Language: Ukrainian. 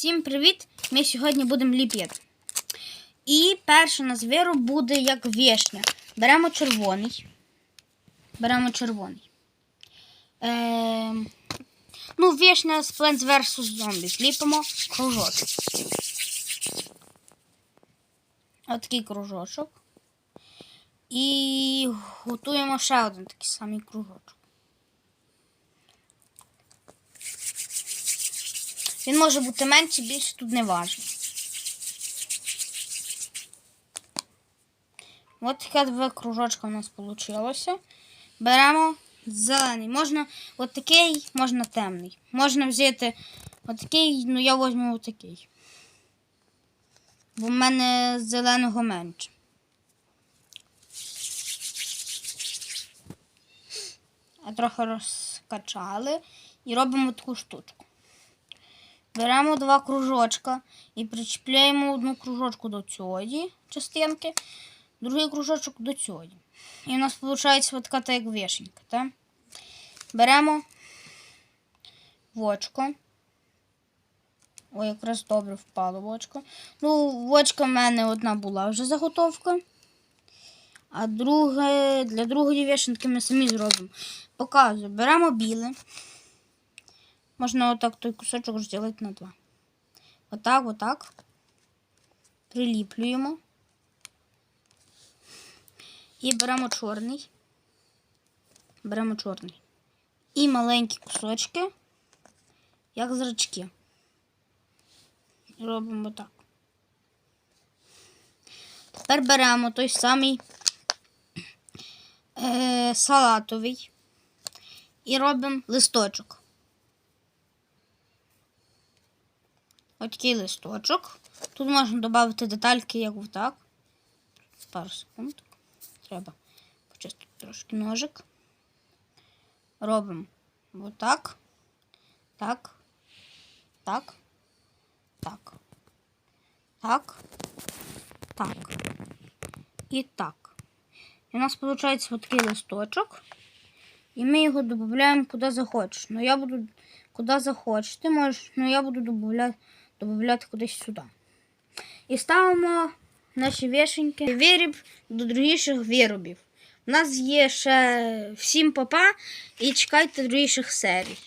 Всім привіт! Ми сьогодні будемо ліпити. І перше на звіру буде як вішня. Беремо червоний. Беремо червоний. Ем, ну, вішня з Plants vs. Zombies. Ліпимо кружочок. Отакий кружочок. І готуємо ще один такий самий кружочок. Він може бути менший, більше тут не важливо. Ось таке два кружочка у нас вийшло. Беремо зелений. Можна отакий, можна темний. Можна взяти отакий, ну я візьму отакий. Бо в мене зеленого менше. А трохи розкачали і робимо таку штучку. Беремо два кружочка і причіпляємо одну кружочку до цієї частинки, другий кружочок до цієї. І у нас виходить така та як вишенька. Так? Беремо вочко. Ой, якраз добре впало вочко. Ну, вочка в мене одна була вже заготовка. А друге, для другої вишенки ми самі зробимо. Показую. Беремо біле. Можна отак той кусочок розділити на два. Отак, отак. Приліплюємо. І беремо чорний. Беремо чорний. І маленькі кусочки, як зрачки. Робимо так. Тепер беремо той самий е, салатовий і робимо листочок. Ось такий листочок. Тут можна додати детальки, як так. Пару секунд. Треба почистити трошки ножик. Робимо отак. Так. Так. Так. Так. Так. І так. І у нас виходить ось такий листочок. І ми його додаємо куди захочеш. Ну я буду куди захочете, можеш, ну я буду додати додати кудись сюди. І ставимо наші вішеньки виріб до другіших виробів. У нас є ще всім папа і чекайте другіших серій.